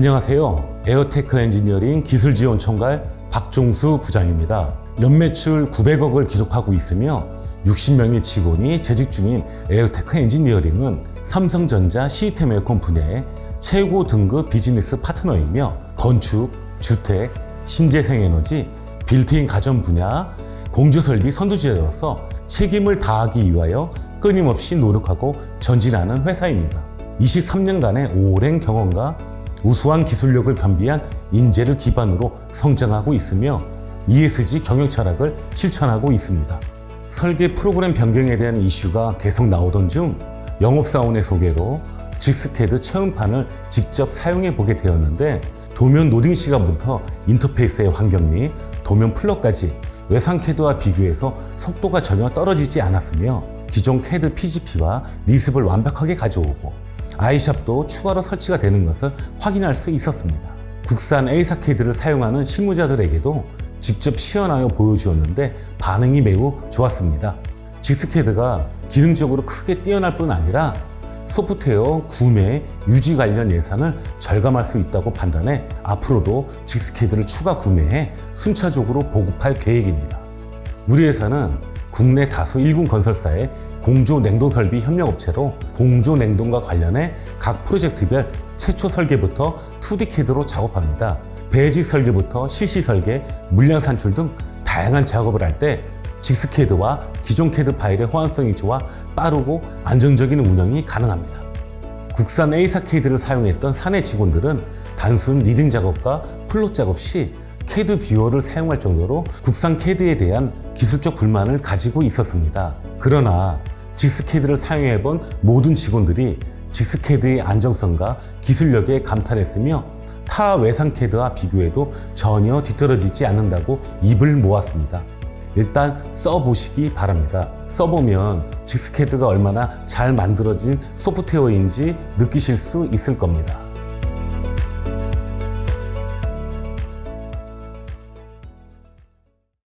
안녕하세요. 에어테크 엔지니어링 기술 지원 총괄 박종수 부장입니다. 연매출 900억을 기록하고 있으며 60명의 직원이 재직 중인 에어테크 엔지니어링은 삼성전자 시스템 에어컨 분야의 최고 등급 비즈니스 파트너이며 건축, 주택, 신재생 에너지, 빌트인 가전 분야, 공조 설비 선두주자로서 책임을 다하기 위하여 끊임없이 노력하고 전진하는 회사입니다. 23년간의 오랜 경험과 우수한 기술력을 겸비한 인재를 기반으로 성장하고 있으며 ESG 경영 철학을 실천하고 있습니다. 설계 프로그램 변경에 대한 이슈가 계속 나오던 중 영업사원의 소개로 직스캐드 체험판을 직접 사용해 보게 되었는데 도면 로딩 시간부터 인터페이스의 환경 및 도면 플러까지 외상 캐드와 비교해서 속도가 전혀 떨어지지 않았으며 기존 캐드 PGP와 리습을 완벽하게 가져오고 아이샵도 추가로 설치가 되는 것을 확인할 수 있었습니다. 국산 캐드를 사용하는 실무자들에게도 직접 시연하여 보여주었는데 반응이 매우 좋았습니다. 직스캐드가 기능적으로 크게 뛰어날 뿐 아니라 소프트웨어 구매, 유지 관련 예산을 절감할 수 있다고 판단해 앞으로도 직스캐드를 추가 구매해 순차적으로 보급할 계획입니다. 우리 회사는 국내 다수 1군 건설사의 공조 냉동 설비 협력업체로 공조 냉동과 관련해 각 프로젝트별 최초 설계부터 2D 캐드로 작업합니다. 배직 설계부터 실시 설계, 물량 산출 등 다양한 작업을 할 때 직스캐드와 기존 캐드 파일의 호환성이 좋아 빠르고 안정적인 운영이 가능합니다. 국산 A사 캐드를 사용했던 사내 직원들은 단순 리딩 작업과 플롯 작업 시 캐드 뷰어를 사용할 정도로 국산 캐드에 대한 기술적 불만을 가지고 있었습니다. 그러나 직스캐드를 사용해본 모든 직원들이 직스캐드의 안정성과 기술력에 감탄했으며 타 외상 캐드와 비교해도 전혀 뒤떨어지지 않는다고 입을 모았습니다. 일단 써보시기 바랍니다. 써보면 직스캐드가 얼마나 잘 만들어진 소프트웨어인지 느끼실 수 있을 겁니다.